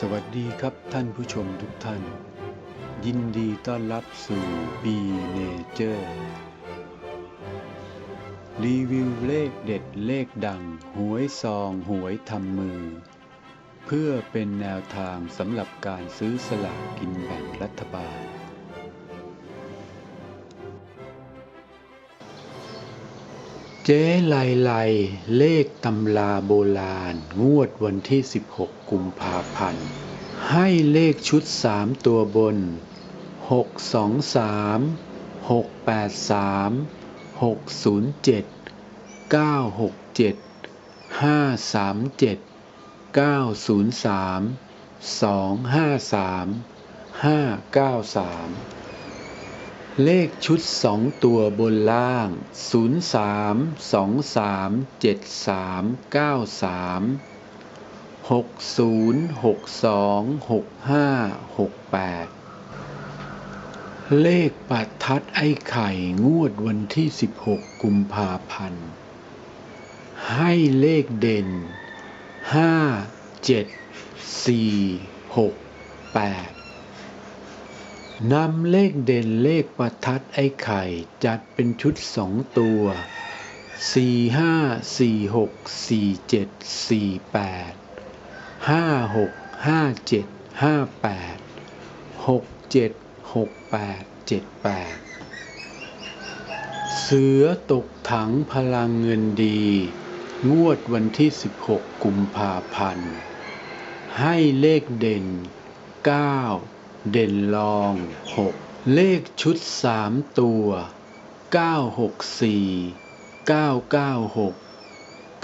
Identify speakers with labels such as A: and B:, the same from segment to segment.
A: สวัสดีครับท่านผู้ชมทุกท่าน ยินดีต้อนรับสู่ B Nature รีวิวเลขเด็ดเลขดัง หวยซองหวยทำมือ เพื่อเป็นแนวทางสำหรับการซื้อสลากกินแบ่งรัฐบาล จ๊ไลไลเลขตำราโบราณ งวดวันที่ 16 กุมภาพันธ์ ให้เลขชุด 3 ตัวบน 623 683 607 967 537 903 253 593 เลขชุดสองตัวบนล่าง 0 3 2 3 7 3 9 3 6 0 6 2 6 5 6 8 เลขประทัดไอ้ไข่งวดวันที่ 16 กุมภาพันธ์ ให้เลขเด่น 5 7 4 6 8 นำเลขเด่นเลขประทัดไอ้ไข่ จัดเป็นชุดสองตัวสี่ห้าสี่หกสี่เจ็ดสี่แปดห้าหกห้าเจ็ดห้าแปดหกเจ็ดหกแปดเจ็ดแปดเสือตกถังพลังเงินดี งวดวันที่ 16 กุมภาพันธ์ ให้เลขเด่น 9 เด่นรอง 6 เลขชุด 3 ตัว 964 996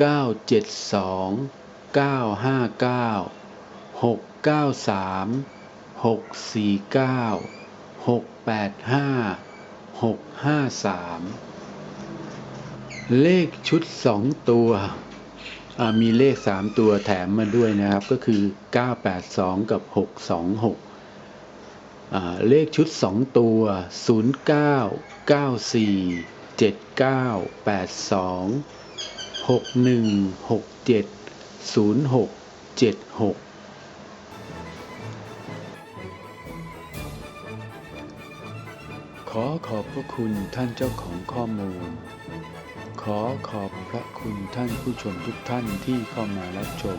A: 972 959 693 649 685 653 เลขชุด 2 ตัวมีเลข 3 ตัวแถมมาด้วยนะครับก็คือ 982 กับ 626 เลขชุด 2 ตัว 09 94 79 82 61 67 06 76 ขอขอบพระคุณท่านเจ้าของข้อมูล ขอขอบพระคุณท่านผู้ชมทุกท่านที่เข้ามารับชม